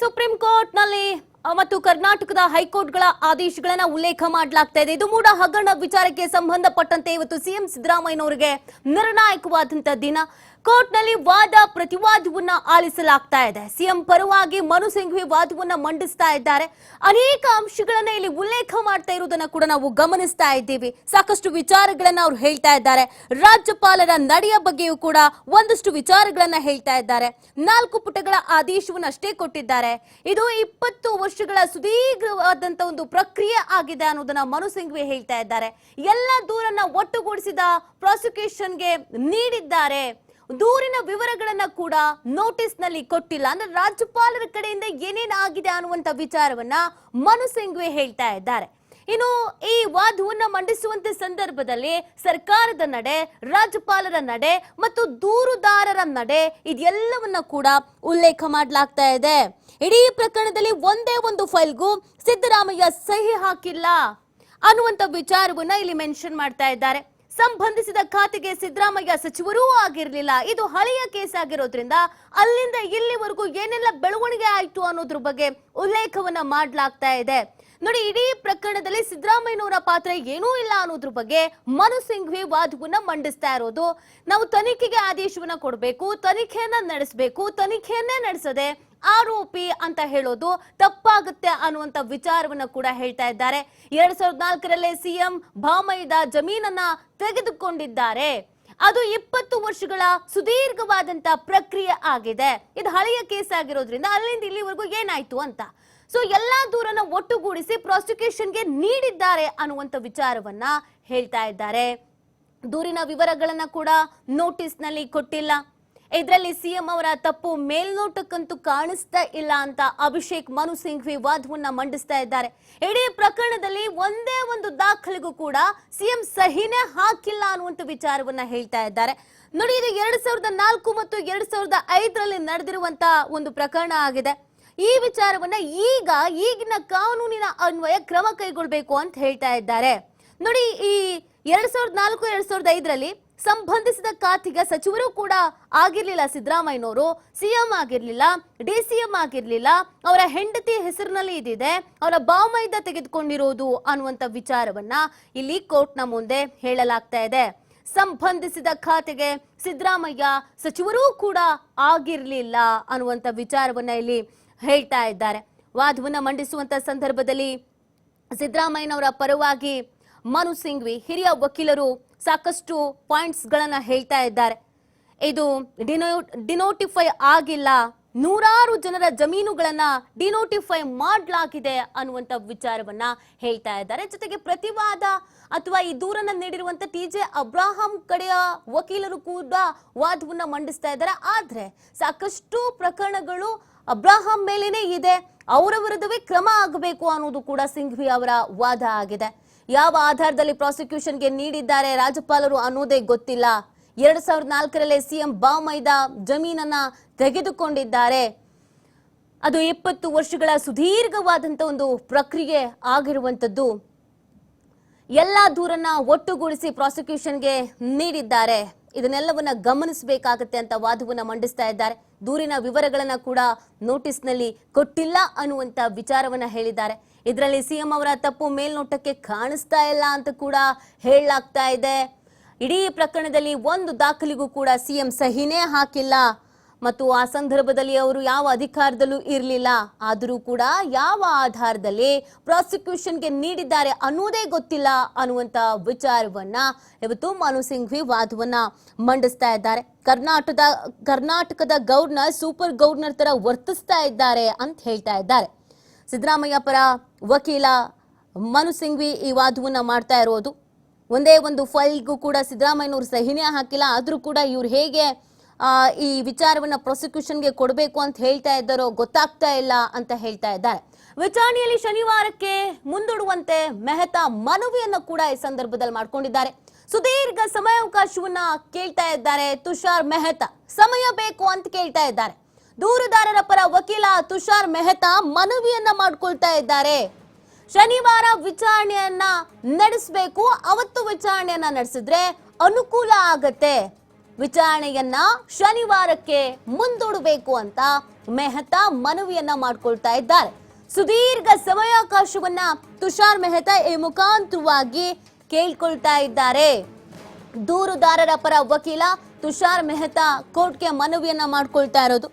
Supreme ಕೋರ್ಟ್ನಲ್ಲಿ ಮತ್ತು ಕರ್ನಾಟಕದ ಹೈಕೋರ್ಟ್ಗಳ ಆದೇಶಗಳನ್ನ ಉಲ್ಲೇಖ ಮಾಡಲಾಗ್ತಾ ಇದೆ. ಇದು ಮೂಡ ಹಗರಣ ವಿಚಾರಕ್ಕೆ ಸಂಬಂಧಪಟ್ಟಂತೆ ಇವತ್ತು ಸಿಎಂ ಸಿದ್ದರಾಮಯ್ಯನವರಿಗೆ ನಿರ್ಣಾಯಕವಾದಂತಹ ದಿನ. ಕೋರ್ಟ್ನಲ್ಲಿ ವಾದ ಪ್ರತಿವಾದವನ್ನ ಆಲಿಸಲಾಗ್ತಾ ಇದೆ. ಸಿಎಂ ಪರವಾಗಿ ಮನು ಸಿಂಘ್ವಿ ವಾದವನ್ನ ಮಂಡಿಸ್ತಾ ಇದ್ದಾರೆ. ಅನೇಕ ಅಂಶಗಳನ್ನ ಇಲ್ಲಿ ಉಲ್ಲೇಖ ಮಾಡ್ತಾ ಇರುವುದನ್ನ ಕೂಡ ನಾವು ಗಮನಿಸ್ತಾ ಇದ್ದೀವಿ. ಸಾಕಷ್ಟು ವಿಚಾರಗಳನ್ನ ಅವ್ರು ಹೇಳ್ತಾ ಇದ್ದಾರೆ. ರಾಜ್ಯಪಾಲರ ನಡೆಯ ಬಗ್ಗೆಯೂ ಕೂಡ ಒಂದಷ್ಟು ವಿಚಾರಗಳನ್ನ ಹೇಳ್ತಾ ಇದ್ದಾರೆ. ನಾಲ್ಕು ಪುಟಗಳ ಆದೇಶವನ್ನು ಅಷ್ಟೇ ಕೊಟ್ಟಿದ್ದಾರೆ. ಇದು ಇಪ್ಪತ್ತು ವರ್ಷಗಳ ಸುದೀರ್ಘವಾದಂತ ಒಂದು ಪ್ರಕ್ರಿಯೆ ಆಗಿದೆ ಅನ್ನೋದನ್ನ ಮನು ಸಿಂಘ್ವಿ ಹೇಳ್ತಾ ಇದ್ದಾರೆ. ಎಲ್ಲ ದೂರನ್ನ ಒಟ್ಟುಗೂಡಿಸಿದ ಪ್ರಾಸಿಕ್ಯೂಷನ್ಗೆ ನೀಡಿದ್ದಾರೆ. ದೂರಿನ ವಿವರಗಳನ್ನ ಕೂಡ ನೋಟಿಸ್ನಲ್ಲಿ ಕೊಟ್ಟಿಲ್ಲ. ಅಂದ್ರೆ ರಾಜ್ಯಪಾಲರ ಕಡೆಯಿಂದ ಏನೇನಾಗಿದೆ ಅನ್ನುವಂತ ವಿಚಾರವನ್ನ ಮನು ಸಿಂಘ್ವಿ ಹೇಳ್ತಾ ಇದ್ದಾರೆ. ಇನ್ನು ಈ ವಾದವನ್ನ ಮಂಡಿಸುವಂತ ಸಂದರ್ಭದಲ್ಲಿ ಸರ್ಕಾರದ ನಡೆ, ರಾಜ್ಯಪಾಲರ ನಡೆ ಮತ್ತು ದೂರುದಾರರ ನಡೆ ಇದೆಲ್ಲವನ್ನ ಕೂಡ ಉಲ್ಲೇಖ ಮಾಡಲಾಗ್ತಾ ಇದೆ. ಇಡೀ ಪ್ರಕರಣದಲ್ಲಿ ಒಂದೇ ಒಂದು ಫೈಲ್ಗೂ ಸಿದ್ದರಾಮಯ್ಯ ಸಹಿ ಹಾಕಿಲ್ಲ ಅನ್ನುವಂತ ವಿಚಾರವನ್ನ ಇಲ್ಲಿ ಮೆನ್ಷನ್ ಮಾಡ್ತಾ ಇದ್ದಾರೆ. ಸಂಬಂಧಿಸಿದ ಖಾತೆಗೆ ಸಿದ್ದರಾಮಯ್ಯ ಸಚಿವರೂ ಆಗಿರಲಿಲ್ಲ. ಇದು ಹಳೆಯ ಕೇಸ್ ಆಗಿರೋದ್ರಿಂದ ಅಲ್ಲಿಂದ ಇಲ್ಲಿವರೆಗೂ ಏನೆಲ್ಲ ಬೆಳವಣಿಗೆ ಆಯಿತು ಅನ್ನೋದ್ರ ಬಗ್ಗೆ ಉಲ್ಲೇಖವನ್ನ ಮಾಡಲಾಗ್ತಾ ಇದೆ. ನೋಡಿ, ಇಡೀ ಪ್ರಕರಣದಲ್ಲಿ ಸಿದ್ದರಾಮಯ್ಯನವರ ಪಾತ್ರ ಏನೂ ಇಲ್ಲ ಅನ್ನೋದ್ರ ಬಗ್ಗೆ ಮನು ಸಿಂಘ್ವಿ ವಾದವನ್ನ ಮಂಡಿಸ್ತಾ ಇರೋದು. ನಾವು ತನಿಖೆಗೆ ಆದೇಶವನ್ನ ಕೊಡಬೇಕು, ತನಿಖೆಯನ್ನ ನಡೆಸಬೇಕು, ತನಿಖೆಯನ್ನೇ ನಡೆಸದೆ ಆರೋಪಿ ಅಂತ ಹೇಳೋದು ತಪ್ಪಾಗುತ್ತೆ ಅನ್ನುವಂತ ವಿಚಾರವನ್ನ ಕೂಡ ಹೇಳ್ತಾ ಇದ್ದಾರೆ. ಎರಡ್ ಸಾವಿರದ ನಾಲ್ಕರಲ್ಲೇ ಸಿಎಂ ಭಾಮಯ್ಯದ ಜಮೀನನ್ನ ತೆಗೆದುಕೊಂಡಿದ್ದಾರೆ. ಅದು ಇಪ್ಪತ್ತು ವರ್ಷಗಳ ಸುದೀರ್ಘವಾದಂತ ಪ್ರಕ್ರಿಯೆ ಆಗಿದೆ. ಇದು ಹಳೆಯ ಕೇಸ್ ಆಗಿರೋದ್ರಿಂದ ಅಲ್ಲಿಂದ ಇಲ್ಲಿವರೆಗೂ ಏನಾಯ್ತು ಅಂತ. ಸೊ ಎಲ್ಲಾ ದೂರನ್ನ ಒಟ್ಟುಗೂಡಿಸಿ ಪ್ರಾಸಿಕ್ಯೂಷನ್ಗೆ ನೀಡಿದ್ದಾರೆ ಅನ್ನುವಂತ ವಿಚಾರವನ್ನ ಹೇಳ್ತಾ ಇದ್ದಾರೆ. ದೂರಿನ ವಿವರಗಳನ್ನ ಕೂಡ ನೋಟಿಸ್ನಲ್ಲಿ ಕೊಟ್ಟಿಲ್ಲ. ಇದರಲ್ಲಿ ಸಿಎಂ ಅವರ ತಪ್ಪು ಮೇಲ್ನೋಟಕ್ಕಂತೂ ಕಾಣಿಸ್ತಾ ಇಲ್ಲ ಅಂತ ಅಭಿಷೇಕ್ ಮನು ಸಿಂಘ್ವಿ ವಾದವನ್ನ ಮಂಡಿಸ್ತಾ ಇದ್ದಾರೆ. ಇಡೀ ಪ್ರಕರಣದಲ್ಲಿ ಒಂದೇ ಒಂದು ದಾಖಲೆಗೂ ಕೂಡ ಸಿಎಂ ಸಹಿನೇ ಹಾಕಿಲ್ಲ ಅನ್ನುವಂತ ವಿಚಾರವನ್ನ ಹೇಳ್ತಾ ಇದ್ದಾರೆ. ನೋಡಿ, ಇದು ಎರಡ್ ಸಾವಿರದ ನಾಲ್ಕು ಮತ್ತು ಎರಡ್ ಸಾವಿರದ ಐದರಲ್ಲಿ ನಡೆದಿರುವಂತ ಒಂದು ಪ್ರಕರಣ ಆಗಿದೆ. ಈ ವಿಚಾರವನ್ನ ಈಗ ಈಗಿನ ಕಾನೂನಿನ ಅನ್ವಯ ಕ್ರಮ ಕೈಗೊಳ್ಬೇಕು ಅಂತ ಹೇಳ್ತಾ ಇದ್ದಾರೆ. ನೋಡಿ, ಈ ಎರಡ್ ಸಾವಿರದ ನಾಲ್ಕು, ಎರಡ್ ಸಾವಿರದ ಐದರಲ್ಲಿ ಸಂಬಂಧಿಸಿದ ಖಾತೆಗೆ ಸಚಿವರು ಕೂಡ ಆಗಿರ್ಲಿಲ್ಲ. ಸಿದ್ದರಾಮಯ್ಯನವರು ಸಿಎಂ ಆಗಿರ್ಲಿಲ್ಲ, ಡಿ ಸಿಎಂ ಆಗಿರ್ಲಿಲ್ಲ. ಅವರ ಹೆಂಡತಿ ಹೆಸರಿನಲ್ಲಿ ಇದಿದೆ. ಅವರ ಬಾಮೈದ ತೆಗೆದುಕೊಂಡಿರೋದು ಅನ್ನುವಂತ ವಿಚಾರವನ್ನ ಇಲ್ಲಿ ಕೋರ್ಟ್ನ ಮುಂದೆ ಹೇಳಲಾಗ್ತಾ ಇದೆ. ಸಂಬಂಧಿಸಿದ ಖಾತೆಗೆ ಸಿದ್ದರಾಮಯ್ಯ ಸಚಿವರೂ ಕೂಡ ಆಗಿರ್ಲಿಲ್ಲ ಅನ್ನುವಂತ ವಿಚಾರವನ್ನ ಇಲ್ಲಿ ಹೇಳ್ತಾ ಇದ್ದಾರೆ. ವಾದವನ್ನ ಮಂಡಿಸುವಂತ ಸಂದರ್ಭದಲ್ಲಿ ಸಿದ್ದರಾಮಯ್ಯನವರ ಪರವಾಗಿ ಮನು ಸಿಂಘ್ವಿ, ಹಿರಿಯ ವಕೀಲರು ಸಾಕಷ್ಟು ಪಾಯಿಂಟ್ಸ್ ಗಳನ್ನ ಹೇಳ್ತಾ ಇದ್ದಾರೆ. ಇದು ಡಿನೋ ಡಿನೋಟಿಫೈ ಆಗಿಲ್ಲ. ನೂರಾರು ಜನರ ಜಮೀನುಗಳನ್ನ ಡಿನೋಟಿಫೈ ಮಾಡಲಾಗಿದೆ ಅನ್ನುವಂತ ವಿಚಾರವನ್ನ ಹೇಳ್ತಾ ಇದ್ದಾರೆ. ಜೊತೆಗೆ ಪ್ರತಿವಾದ ಅಥವಾ ಈ ದೂರನ್ನ ನೀಡಿರುವಂತ ಟಿ ಜೆ ಅಬ್ರಾಹಂ ಕಡೆಯ ವಕೀಲರು ಕೂಡ ವಾದವನ್ನ ಮಂಡಿಸ್ತಾ ಇದ್ದಾರೆ. ಆದ್ರೆ ಸಾಕಷ್ಟು ಪ್ರಕರಣಗಳು ಅಬ್ರಾಹಂ ಮೇಲೇನೆ ಇದೆ, ಅವರ ವಿರುದ್ಧವೇ ಕ್ರಮ ಆಗಬೇಕು ಅನ್ನೋದು ಕೂಡ ಸಿಂಘ್ವಿ ಅವರ ವಾದ ಆಗಿದೆ. ಯಾವ ಆಧಾರದಲ್ಲಿ ಪ್ರಾಸಿಕ್ಯೂಷನ್ಗೆ ನೀಡಿದ್ದಾರೆ ರಾಜ್ಯಪಾಲರು ಅನ್ನೋದೇ ಗೊತ್ತಿಲ್ಲ. ಎರಡ್ ಸಾವಿರದ ನಾಲ್ಕರಲ್ಲೇ ಸಿಎಂ ಬಾಮೈದ ಜಮೀನನ್ನ ತೆಗೆದುಕೊಂಡಿದ್ದಾರೆ. ಅದು ಇಪ್ಪತ್ತು ವರ್ಷಗಳ ಸುದೀರ್ಘವಾದಂತ ಒಂದು ಪ್ರಕ್ರಿಯೆ ಆಗಿರುವಂತದ್ದು ಎಲ್ಲ ದೂರನ್ನ ಒಟ್ಟುಗೂಡಿಸಿ ಪ್ರಾಸಿಕ್ಯೂಷನ್ಗೆ ನೀಡಿದ್ದಾರೆ. ಇದನ್ನೆಲ್ಲವನ್ನ ಗಮನಿಸಬೇಕಾಗತ್ತೆ ಅಂತ ವಾದವನ್ನ ಮಂಡಿಸ್ತಾ ಇದ್ದಾರೆ. ದೂರಿನ ವಿವರಗಳನ್ನ ಕೂಡ ನೋಟಿಸ್ನಲ್ಲಿ ಕೊಟ್ಟಿಲ್ಲ ಅನ್ನುವಂತ ವಿಚಾರವನ್ನ ಹೇಳಿದ್ದಾರೆ. ಇದರಲ್ಲಿ ಸಿಎಂ ಅವರ ತಪ್ಪು ಮೇಲ್ನೋಟಕ್ಕೆ ಕಾಣಿಸ್ತಾ ಇಲ್ಲ ಅಂತ ಕೂಡ ಹೇಳಲಾಗ್ತಾ ಇದೆ. ಇಡೀ ಪ್ರಕರಣದಲ್ಲಿ ಒಂದು ದಾಖಲೆಗೂ ಕೂಡ ಸಿಎಂ ಸಹಿನೇ ಹಾಕಿಲ್ಲ. ಮತ್ತು ಆ ಸಂದರ್ಭದಲ್ಲಿ ಅವರು ಯಾವ ಅಧಿಕಾರದಲ್ಲೂ ಇರಲಿಲ್ಲ. ಆದರೂ ಕೂಡ ಯಾವ ಆಧಾರದಲ್ಲಿ ಪ್ರಾಸಿಕ್ಯೂಷನ್ಗೆ ನೀಡಿದ್ದಾರೆ ಅನ್ನೋದೇ ಗೊತ್ತಿಲ್ಲ ಅನ್ನುವಂತ ವಿಚಾರವನ್ನ ಇವತ್ತು ಮನು ಸಿಂಘ್ವಿ ವಾದವನ್ನ ಮಂಡಿಸ್ತಾ ಇದ್ದಾರೆ. ಕರ್ನಾಟಕದ ಕರ್ನಾಟಕದ ಗೌರ್ನರ್, ಸೂಪರ್ ಗೌರ್ನರ್ ತರ ವರ್ತಿಸ್ತಾ ಇದ್ದಾರೆ ಅಂತ ಹೇಳ್ತಾ ಇದ್ದಾರೆ. ಸಿದ್ದರಾಮಯ್ಯ ಪರ ವಕೀಲ ಮನು ಸಿಂಘ್ವಿ ಈ ವಾದವನ್ನ ಮಾಡ್ತಾ ಇರೋದು. ಒಂದೇ ಒಂದು ಫೈಲ್ಗೂ ಕೂಡ ಸಿದ್ದರಾಮಯ್ಯನವರು ಸಹಿನೇ ಹಾಕಿಲ್ಲ. ಆದರೂ ಕೂಡ ಇವ್ರು ಹೇಗೆ ಈ ವಿಚಾರವನ್ನ ಪ್ರಾಸಿಕ್ಯೂಷನ್ಗೆ ಕೊಡಬೇಕು ಅಂತ ಹೇಳ್ತಾ ಇದ್ದಾರೋ ಗೊತ್ತಾಗ್ತಾ ಇಲ್ಲ ಅಂತ ಹೇಳ್ತಾ ಇದ್ದಾರೆ. ವಿಚಾರಣೆಯಲ್ಲಿ ಶನಿವಾರಕ್ಕೆ ಮುಂದೂಡುವಂತೆ ಮೆಹತಾ ಮನವಿಯನ್ನು ಕೂಡ ಈ ಸಂದರ್ಭದಲ್ಲಿ ಮಾಡ್ಕೊಂಡಿದ್ದಾರೆ. ಸುದೀರ್ಘ ಸಮಯಾವಕಾಶವನ್ನ ಕೇಳ್ತಾ ಇದ್ದಾರೆ ತುಷಾರ್ ಮೆಹತಾ. ಸಮಯ ಬೇಕು ಅಂತ ಕೇಳ್ತಾ ಇದ್ದಾರೆ. ದೂರುದಾರರ ಪರ ವಕೀಲ ತುಷಾರ್ ಮೆಹತಾ ಮನವಿಯನ್ನ ಮಾಡ್ಕೊಳ್ತಾ ಇದ್ದಾರೆ. ಶನಿವಾರ ವಿಚಾರಣೆಯನ್ನ ನಡೆಸಬೇಕು. ಅವತ್ತು ವಿಚಾರಣೆಯನ್ನ ನಡೆಸಿದ್ರೆ ಅನುಕೂಲ ಆಗತ್ತೆ. ವಿಚಾರಣೆಯನ್ನ ಶನಿವಾರಕ್ಕೆ ಮುಂದೂಡಬೇಕು ಅಂತ ಮೆಹ್ತಾ ಮನವಿಯನ್ನ ಮಾಡ್ಕೊಳ್ತಾ ಇದ್ದಾರೆ. ಸುದೀರ್ಘ ಸಮಯಾವಕಾಶವನ್ನ ತುಷಾರ್ ಮೆಹ್ತಾ ಈ ಮುಖಾಂತರವಾಗಿ ಕೇಳ್ಕೊಳ್ತಾ ಇದ್ದಾರೆ. ದೂರುದಾರರ ಪರ ವಕೀಲ ತುಷಾರ್ ಮೆಹ್ತಾ ಕೋರ್ಟ್ಗೆ ಮನವಿಯನ್ನ ಮಾಡ್ಕೊಳ್ತಾ ಇರೋದು.